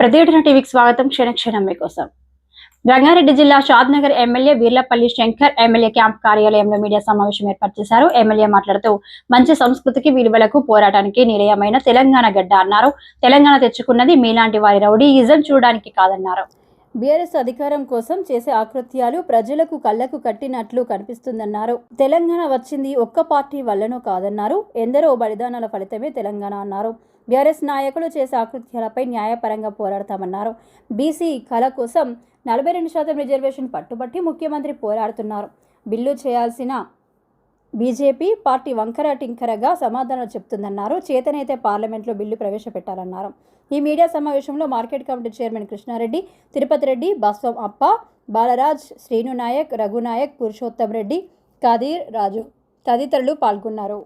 ప్రతిఘటన టీవీకి స్వాగతం. క్షణక్షణం మీకోసం. రంగారెడ్డి జిల్లా Shadnagar MLA Veerlapalli Shankar MLA camp కార్యాలయంలో మీడియా సమావేశం ఏర్పాటు చేశారు. ఎమ్మెల్యే మాట్లాడుతూ మంచి సంస్కృతికి విలువలకు పోరాటానికి నిలయమైన తెలంగాణ గడ్డ అన్నారు. తెలంగాణ తెచ్చుకున్నది మీలాంటి వారి రౌడీయిజం చూడడానికి కాదన్నారు. బీఆర్ఎస్ అధికారం కోసం చేసే ఆకృత్యాలు ప్రజలకు కళ్ళకు కట్టినట్లు కనిపిస్తుందన్నారు. తెలంగాణ వచ్చింది ఒక్క పార్టీ వల్లనూ కాదన్నారు. ఎందరో బలిదానాల ఫలితమే తెలంగాణ అన్నారు. బీఆర్ఎస్ నాయకులు చేసే ఆకృత్యాలపై న్యాయపరంగా పోరాడతామన్నారు. బీసీ కళ కోసం నలభై రెండు శాతం రిజర్వేషన్ పట్టుబట్టి ముఖ్యమంత్రి పోరాడుతున్నారు. బిల్లు చేయాల్సిన బీజేపీ పార్టీ వంకర టింకరగా సమాధానం చెప్తుందన్నారు. చేతనైతే పార్లమెంట్లో బిల్లు ప్రవేశపెట్టాలన్నారు. ఈ మీడియా సమావేశంలో market committee chairman Krishnareddy Tirupati Reddy Baswam Appa Balaraj Srinu Naik Raghu Nayak Purushottam Reddy Kadir రాజు తదితరులు పాల్గొన్నారు.